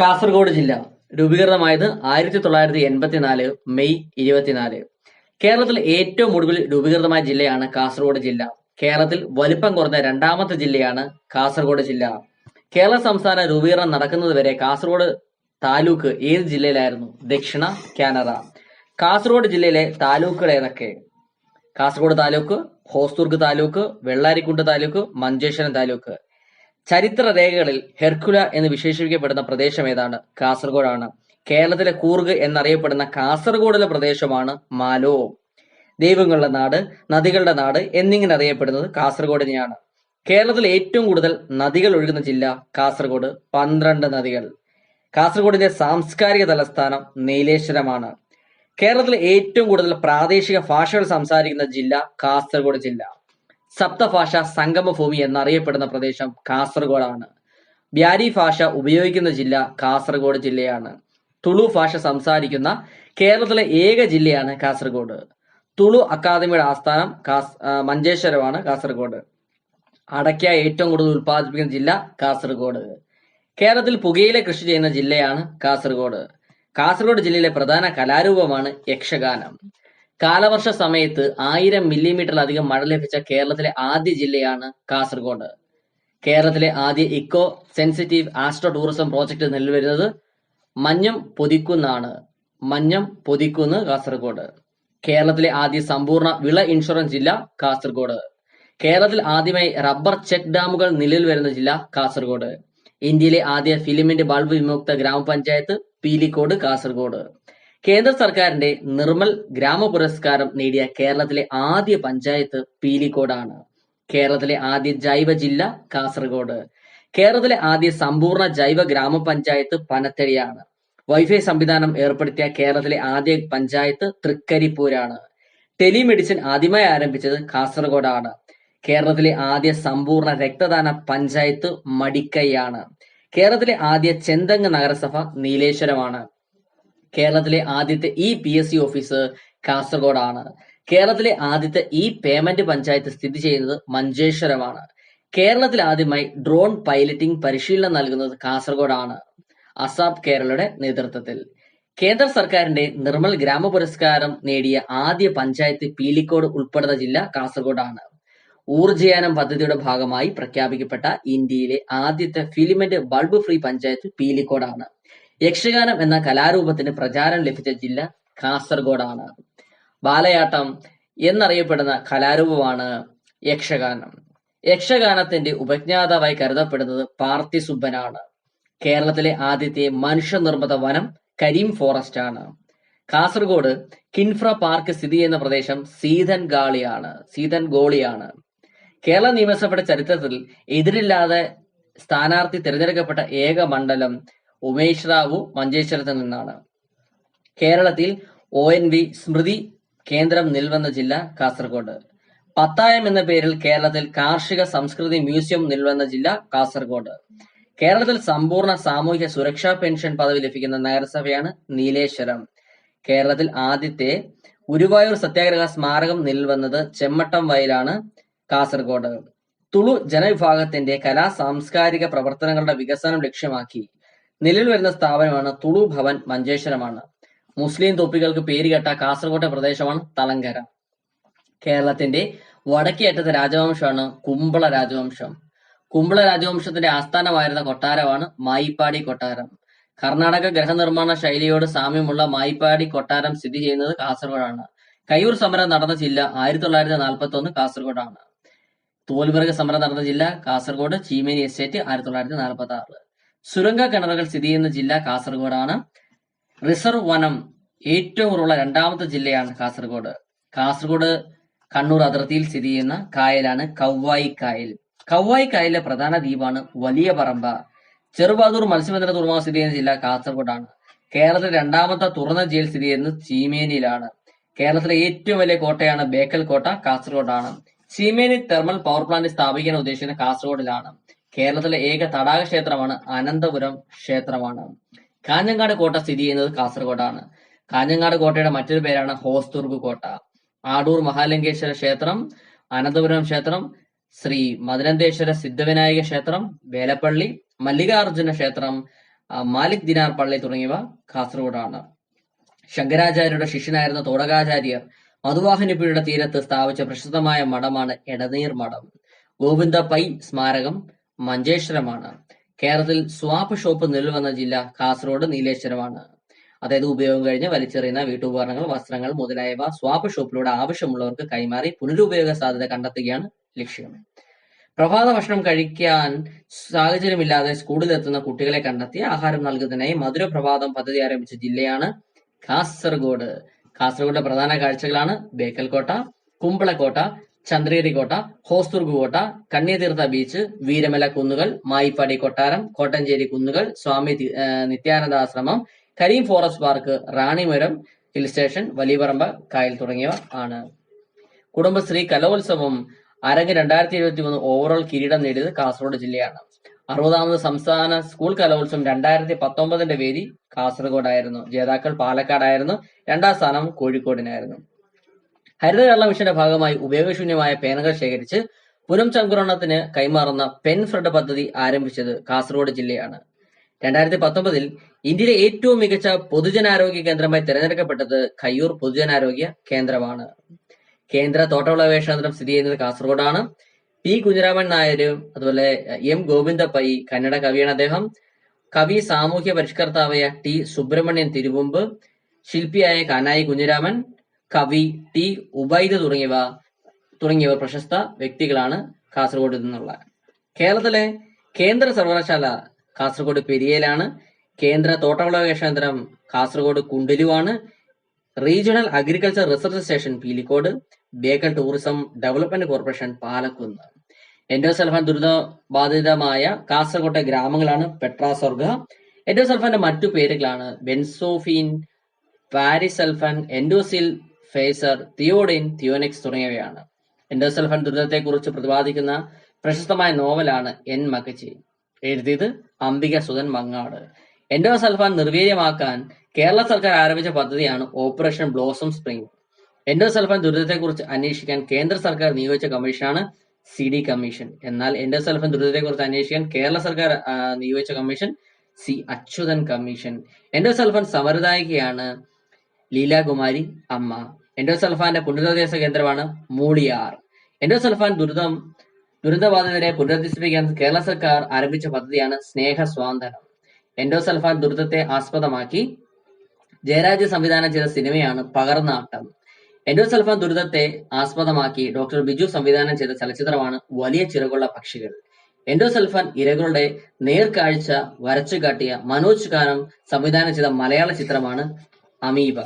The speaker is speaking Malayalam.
കാസർഗോഡ് ജില്ല രൂപീകൃതമായത് ആയിരത്തി തൊള്ളായിരത്തി എൺപത്തിനാല് മെയ് ഇരുപത്തിനാല്. കേരളത്തിൽ ഏറ്റവും ഒടുവിൽ രൂപീകൃതമായ ജില്ലയാണ് കാസർഗോഡ് ജില്ല. കേരളത്തിൽ വലിപ്പം കുറഞ്ഞ രണ്ടാമത്തെ ജില്ലയാണ് കാസർഗോഡ് ജില്ല. കേരള സംസ്ഥാന രൂപീകരണം നടക്കുന്നത് വരെ കാസർഗോഡ് താലൂക്ക് ഏത് ജില്ലയിലായിരുന്നു? ദക്ഷിണ കാനറ. കാസർഗോഡ് ജില്ലയിലെ താലൂക്കുകൾ ഏതൊക്കെ? കാസർഗോഡ് താലൂക്ക് ഹോസ്ദുർഗ് താലൂക്ക് വെള്ളാരിക്കുണ്ട് താലൂക്ക് മഞ്ചേശ്വരം താലൂക്ക്. ചരിത്ര രേഖകളിൽ ഹെർക്കുല എന്ന് വിശേഷിപ്പിക്കപ്പെടുന്ന പ്രദേശം ഏതാണ്? കാസർഗോഡാണ്. കേരളത്തിലെ കൂർഗ് എന്നറിയപ്പെടുന്ന കാസർഗോഡിലെ പ്രദേശമാണ് മാലോ. ദൈവങ്ങളുടെ നാട് നദികളുടെ നാട് എന്നിങ്ങനെ അറിയപ്പെടുന്നത് കാസർഗോഡിനെയാണ്. കേരളത്തിൽ ഏറ്റവും കൂടുതൽ നദികൾ ഒഴുകുന്ന ജില്ല കാസർഗോഡ്. പന്ത്രണ്ട് നദികൾ. കാസർഗോഡിന്റെ സാംസ്കാരിക തലസ്ഥാനം നീലേശ്വരമാണ്. കേരളത്തിലെ ഏറ്റവും കൂടുതൽ പ്രാദേശിക ഭാഷകൾ സംസാരിക്കുന്ന ജില്ല കാസർഗോഡ് ജില്ല. സപ്തഭാഷ സംഗമഭൂമി എന്നറിയപ്പെടുന്ന പ്രദേശം കാസർഗോഡാണ്. ബ്യാരി ഭാഷ ഉപയോഗിക്കുന്ന ജില്ല കാസർഗോഡ് ജില്ലയാണ്. തുളു ഭാഷ സംസാരിക്കുന്ന കേരളത്തിലെ ഏക ജില്ലയാണ് കാസർഗോഡ്. തുളു അക്കാദമിയുടെ ആസ്ഥാനം കാസ് മഞ്ചേശ്വരമാണ് കാസർഗോഡ്. അടയ്ക്ക ഏറ്റവും കൂടുതൽ ഉൽപ്പാദിപ്പിക്കുന്ന ജില്ല കാസർഗോഡ്. കേരളത്തിൽ പുകയില കൃഷി ചെയ്യുന്ന ജില്ലയാണ് കാസർഗോഡ്. കാസർഗോഡ് ജില്ലയിലെ പ്രധാന കലാരൂപമാണ് യക്ഷഗാനം. കാലവർഷ സമയത്ത് ആയിരം മില്ലിമീറ്ററിലധികം മഴ ലഭിച്ച കേരളത്തിലെ ആദ്യ ജില്ലയാണ് കാസർഗോഡ്. കേരളത്തിലെ ആദ്യ eco sensitive astro tourism project നിലവിൽ വരുന്നത് മഞ്ഞം പൊതിക്കുന്നാണ്. മഞ്ഞം പൊതിക്കുന്ന് കാസർഗോഡ്. കേരളത്തിലെ ആദ്യ സമ്പൂർണ വിള ഇൻഷുറൻസ് ജില്ല കാസർഗോഡ്. കേരളത്തിൽ ആദ്യമായി റബ്ബർ ചെക്ക് ഡാമുകൾ നിലവിൽ വരുന്ന ജില്ല കാസർഗോഡ്. ഇന്ത്യയിലെ ആദ്യ ഫിലിമിന്റെ ബൾബ് വിമുക്ത ഗ്രാമപഞ്ചായത്ത് പീലിക്കോട് കാസർഗോഡ്. കേന്ദ്ര സർക്കാരിന്റെ നിർമ്മൽ ഗ്രാമ പുരസ്കാരം നേടിയ കേരളത്തിലെ ആദ്യ പഞ്ചായത്ത് പീലിക്കോടാണ്. കേരളത്തിലെ ആദ്യ ജൈവ ജില്ല കാസർഗോഡ്. കേരളത്തിലെ ആദ്യ സമ്പൂർണ ജൈവ ഗ്രാമപഞ്ചായത്ത് പനത്തടിയാണ് വൈഫൈ സംവിധാനം ഏർപ്പെടുത്തിയ കേരളത്തിലെ ആദ്യ പഞ്ചായത്ത് തൃക്കരിപ്പൂരാണ്. ടെലിമെഡിസിൻ ആദ്യമായി ആരംഭിച്ചത് കാസർഗോഡാണ്. കേരളത്തിലെ ആദ്യ സമ്പൂർണ രക്തദാന പഞ്ചായത്ത് മടിക്കൈയാണ്. കേരളത്തിലെ ആദ്യ ചെന്തങ് നഗരസഭ നീലേശ്വരമാണ്. കേരളത്തിലെ ആദ്യത്തെ E P S C office കാസർഗോഡാണ്. കേരളത്തിലെ ആദ്യത്തെ ഇ പേയ്മെന്റ് പഞ്ചായത്ത് സ്ഥിതി ചെയ്യുന്നത് മഞ്ചേശ്വരമാണ്. കേരളത്തിൽ ആദ്യമായി ഡ്രോൺ പൈലറ്റിംഗ് പരിശീലനം നൽകുന്നത് കാസർഗോഡാണ്. അസാബ് കേരളയുടെ നേതൃത്വത്തിൽ. കേന്ദ്ര സർക്കാരിന്റെ നിർമ്മൽ ഗ്രാമ പുരസ്കാരം നേടിയ ആദ്യ പഞ്ചായത്ത് പീലിക്കോട് ഉൾപ്പെടുന്ന ജില്ല കാസർഗോഡാണ്. ഊർജയാനം പദ്ധതിയുടെ ഭാഗമായി പ്രഖ്യാപിക്കപ്പെട്ട ഇന്ത്യയിലെ ആദ്യത്തെ ഫിലിമെന്റ് ബൾബ് ഫ്രീ പഞ്ചായത്ത് പീലിക്കോടാണ്. യക്ഷഗാനം എന്ന കലാരൂപത്തിന് പ്രചാരം ലഭിച്ച ജില്ല കാസർഗോഡാണ്. ബാലയാട്ടം എന്നറിയപ്പെടുന്ന കലാരൂപമാണ് യക്ഷഗാനം. യക്ഷഗാനത്തിന്റെ ഉപജ്ഞാതാവായി കരുതപ്പെടുന്നത് പാർത്ഥിസുബ്ബനാണ് കേരളത്തിലെ ആദ്യത്തെ മനുഷ്യനിർമ്മിത വനം കരീം ഫോറസ്റ്റ് ആണ്. കാസർഗോഡ് കിൻഫ്ര പാർക്ക് സ്ഥിതി ചെയ്യുന്ന പ്രദേശം സീതൻ ഗാളിയാണ് സീതൻ ഗോളിയാണ്. കേരള നിയമസഭയുടെ ചരിത്രത്തിൽ എതിരില്ലാതെ സ്ഥാനാർത്ഥി തിരഞ്ഞെടുക്കപ്പെട്ട ഏക മണ്ഡലം ഉമേഷ് റാവു മഞ്ചേശ്വരത്ത് നിന്നാണ്. കേരളത്തിൽ ഒ എൻ വി സ്മൃതി കേന്ദ്രം നിൽവന്ന ജില്ല കാസർഗോഡ്. പത്തായം എന്ന പേരിൽ കേരളത്തിൽ കാർഷിക സംസ്കൃതി മ്യൂസിയം നിൽവന്ന ജില്ല കാസർഗോഡ്. കേരളത്തിൽ സമ്പൂർണ സാമൂഹ്യ സുരക്ഷാ പെൻഷൻ പദവി ലഭിക്കുന്ന നഗരസഭയാണ് നീലേശ്വരം. കേരളത്തിൽ ആദ്യത്തെ ഗുരുവായൂർ സത്യാഗ്രഹ സ്മാരകം നിൽവന്നത് ചെമ്മട്ടം വയലാണ് കാസർഗോഡ്. തുളു ജനവിഭാഗത്തിന്റെ കലാ സാംസ്കാരിക പ്രവർത്തനങ്ങളുടെ വികസനം ലക്ഷ്യമാക്കി നിലവിൽ വരുന്ന സ്ഥാപനമാണ് തുളു ഭവൻ മഞ്ചേശ്വരമാണ്. മുസ്ലിം തൊപ്പികൾക്ക് പേരുകേട്ട കാസർകോട്ടെ പ്രദേശമാണ് തലങ്കര. കേരളത്തിന്റെ വടക്കേ അറ്റത്തെ രാജവംശമാണ് കുമ്പള രാജവംശം. കുമ്പള രാജവംശത്തിന്റെ ആസ്ഥാനമായിരുന്ന കൊട്ടാരമാണ് മായിപ്പാടി കൊട്ടാരം. കർണാടക ഗ്രഹനിർമ്മാണ ശൈലിയോട് സാമ്യമുള്ള മായിപ്പാടി കൊട്ടാരം സ്ഥിതി ചെയ്യുന്നത് കാസർഗോഡാണ് കയ്യൂർ സമരം നടന്ന ജില്ല ആയിരത്തി തൊള്ളായിരത്തി നാൽപ്പത്തി ഒന്ന് കാസർഗോഡാണ് തോൽവർഗ സമരം നടന്ന ജില്ല കാസർഗോഡ് ചീമേനി എസ്റ്റേറ്റ് ആയിരത്തി തൊള്ളായിരത്തി നാൽപ്പത്തി ആറ് സുരംഗ കിണറുകൾ സ്ഥിതി ചെയ്യുന്ന ജില്ല കാസർഗോഡാണ്. റിസർവ് വനം ഏറ്റവും കൂടുതലുള്ള രണ്ടാമത്തെ ജില്ലയാണ് കാസർഗോഡ്. കാസർഗോഡ് കണ്ണൂർ അതിർത്തിയിൽ സ്ഥിതി ചെയ്യുന്ന കായലാണ് കവ്വായി കായൽ കവ്വായി കായലിലെ പ്രധാന ദ്വീപാണ് വലിയ പറമ്പ. ചെറുപാതൂർ മത്സ്യബന്ധന തുറമുഖം സ്ഥിതി ചെയ്യുന്ന ജില്ല കാസർഗോഡാണ്. കേരളത്തിലെ രണ്ടാമത്തെ തുറന്ന ജയിൽ സ്ഥിതി ചെയ്യുന്നത് ചീമേനിയിലാണ്. കേരളത്തിലെ ഏറ്റവും വലിയ കോട്ടയാണ് ബേക്കൽ കോട്ട കാസർഗോഡാണ്. ചീമേനി തെർമൽ പവർ പ്ലാന്റ് സ്ഥാപിക്കാൻ ഉദ്ദേശിക്കുന്ന കാസർഗോഡിലാണ്. കേരളത്തിലെ ഏക തടാക ക്ഷേത്രമാണ് അനന്തപുരം ക്ഷേത്രമാണ്. കാഞ്ഞങ്ങാട് കോട്ട സ്ഥിതി ചെയ്യുന്നത് കാസർഗോഡാണ്. കാഞ്ഞങ്ങാട് കോട്ടയുടെ മറ്റൊരു പേരാണ് ഹോസ്ദുർഗ് കോട്ട. ആടൂർ മഹാലിംഗേശ്വര ക്ഷേത്രം അനന്തപുരം ക്ഷേത്രം ശ്രീ മധുരന്തേശ്വര സിദ്ധവിനായക ക്ഷേത്രം വേലപ്പള്ളി മല്ലികാർജുന ക്ഷേത്രം മാലിക് ദിനാർ പള്ളി തുടങ്ങിയവ കാസർഗോഡാണ്. ശങ്കരാചാര്യരുടെ ശിഷ്യനായിരുന്ന തോടകാചാര്യർ മധുവാഹിനിപ്പുഴയുടെ തീരത്ത് സ്ഥാപിച്ച പ്രശസ്തമായ മഠമാണ് എടനീർ മഠം. ഗോവിന്ദ പൈ സ്മാരകം മഞ്ചേശ്വരമാണ്. കേരളത്തിൽ സ്വാപ്പ് ഷോപ്പ് നിലവന്ന ജില്ല കാസർഗോഡ് നീലേശ്വരമാണ്. അതായത് ഉപയോഗം കഴിഞ്ഞ് വലിച്ചെറിയുന്ന വീട്ടുപകരണങ്ങൾ വസ്ത്രങ്ങൾ മുതലായവ സ്വാപ്പ് ഷോപ്പിലൂടെ ആവശ്യമുള്ളവർക്ക് കൈമാറി പുനരുപയോഗ സാധ്യത കണ്ടെത്തുകയാണ് ലക്ഷ്യം. പ്രഭാത ഭക്ഷണം കഴിക്കാൻ സാഹചര്യമില്ലാതെ സ്കൂളിലെത്തുന്ന കുട്ടികളെ കണ്ടെത്തി ആഹാരം നൽകുന്നതിനായി മധുര പ്രഭാതം പദ്ധതി ആരംഭിച്ച ജില്ലയാണ് കാസർഗോഡ്. കാസർഗോഡിലെ പ്രധാന കാഴ്ചകളാണ് ബേക്കൽകോട്ട കുമ്പളക്കോട്ട ചന്ദ്രഗിരി കോട്ട ഹോസ്ദുർഗ് കോട്ട കണ്ണിതീർത്ഥ ബീച്ച് വീരമല കുന്നുകൾ മായിപ്പാടി കൊട്ടാരം കോട്ടഞ്ചേരി കുന്നുകൾ സ്വാമി നിത്യാനന്ദാശ്രമം കരീം ഫോറസ്റ്റ് പാർക്ക് റാണിമരം ഹിൽ സ്റ്റേഷൻ വലിയപറമ്പ് കായൽ തുടങ്ങിയവ ആണ്. കുടുംബശ്രീ കലോത്സവം അരങ്ങ് രണ്ടായിരത്തി ഇരുപത്തി മൂന്ന് ഓവറോൾ കിരീടം നേടിയത് കാസർഗോഡ് ജില്ലയാണ്. അറുപതാമത് സംസ്ഥാന സ്കൂൾ കലോത്സവം രണ്ടായിരത്തി പത്തൊമ്പതിന്റെ വേദി കാസർഗോഡായിരുന്നു. ജേതാക്കൾ പാലക്കാടായിരുന്നു. രണ്ടാം സ്ഥാനം കോഴിക്കോടിനായിരുന്നു. ഹരിത കേരള മിഷന്റെ ഭാഗമായി ഉപയോഗശൂന്യമായ പേനകൾ ശേഖരിച്ച് പുനംചംക്രമണത്തിന് കൈമാറുന്ന പെൻ ഫ്രഡ് പദ്ധതി ആരംഭിച്ചത് കാസർഗോഡ് ജില്ലയാണ്. രണ്ടായിരത്തി പത്തൊമ്പതിൽ ഇന്ത്യയിലെ ഏറ്റവും മികച്ച പൊതുജനാരോഗ്യ കേന്ദ്രമായി തിരഞ്ഞെടുക്കപ്പെട്ടത് കയ്യൂർ പൊതുജനാരോഗ്യ കേന്ദ്രമാണ്. കേന്ദ്ര തോട്ടവിള ഗവേഷണ സ്ഥിതി ചെയ്യുന്നത് കാസർഗോഡാണ്. പി കുഞ്ഞിരാമൻ നായരും അതുപോലെ എം ഗോവിന്ദ പൈ കന്നഡ കവിയാണ് അദ്ദേഹം. കവി സാമൂഹ്യ പരിഷ്കർത്താവായ ടി സുബ്രഹ്മണ്യൻ തിരുവുമ്പ് ശില്പിയായ കാനായി കുഞ്ഞിരാമൻ കവി ടി ഉബൈദ് തുടങ്ങിയവ തുടങ്ങിയവർ പ്രശസ്ത വ്യക്തികളാണ് കാസർഗോഡ് നിന്നുള്ള. കേരളത്തിലെ കേന്ദ്ര സർവകലാശാല കാസർഗോഡ് പെരിയയിലാണ്. കേന്ദ്ര തോട്ടവിള കേന്ദ്രം Kasaragod കുണ്ടിലുവാണ്. Regional agriculture research station Pilicode. Bekal tourism development corporation Palakkunnu. Endosulfan ദുരിതബാധിതമായ കാസർഗോട്ടെ ഗ്രാമങ്ങളാണ് പെട്രാസ്വർഗ എൻഡോസൽഫാന്റെ മറ്റു പേരുകളാണ് ബെൻസോഫീൻ പാരിസൽഫൻ എൻഡോസിൽ ഫേസർ തിയോഡിൻ തിയോനിക്സ് തുടങ്ങിയവയാണ്. എൻഡോസൾഫൻ ദുരിതത്തെക്കുറിച്ച് പ്രതിപാദിക്കുന്ന പ്രശസ്തമായ നോവലാണ് എൻ. മകച്ചി എഴുതിയത് അംബിക സുധൻ മങ്ങാട്. എൻഡോസൾഫാൻ നിർവീര്യമാക്കാൻ കേരള സർക്കാർ ആരംഭിച്ച പദ്ധതിയാണ് ഓപ്പറേഷൻ ബ്ലോസം സ്പ്രിംഗ്. എൻഡോസൾഫാൻ ദുരിതത്തെക്കുറിച്ച് അന്വേഷിക്കാൻ കേന്ദ്ര സർക്കാർ നിയോഗിച്ച കമ്മീഷനാണ് സി ഡി കമ്മീഷൻ. എന്നാൽ എൻഡോസൾഫാൻ ദുരിതത്തെക്കുറിച്ച് അന്വേഷിക്കാൻ കേരള സർക്കാർ നിയോഗിച്ച commission C Achuthan commission. Endosulfan സമരദായികയാണ് Leelakumari അമ്മ. എൻഡോസൾഫാന്റെ പുനരധിവാസ കേന്ദ്രമാണ് മൂളിയാർ. എൻഡോസൾഫാൻ ദുരിതം ദുരിതബാധിതരെ പുനരധിവസിപ്പിക്കാൻ കേരള സർക്കാർ ആരംഭിച്ച പദ്ധതിയാണ് സ്നേഹ സ്നേഹസ്വാന്തനം. എൻഡോസൾഫാൻ ദുരിതത്തെ ആസ്പദമാക്കി ജയരാജ് സംവിധാനം ചെയ്ത സിനിമയാണ് പകർന്നാട്ടം. എൻഡോസൾഫാൻ ദുരിതത്തെ ആസ്പദമാക്കി ഡോക്ടർ ബിജു സംവിധാനം ചെയ്ത ചലച്ചിത്രമാണ് വലിയ ചിറകുള്ള പക്ഷികൾ. എൻഡോസൾഫാൻ ഇരകളുടെ നേർക്കാഴ്ച വരച്ചു കാട്ടിയ മനോജ് കാനം സംവിധാനം ചെയ്ത മലയാള ചിത്രമാണ് അമീബ.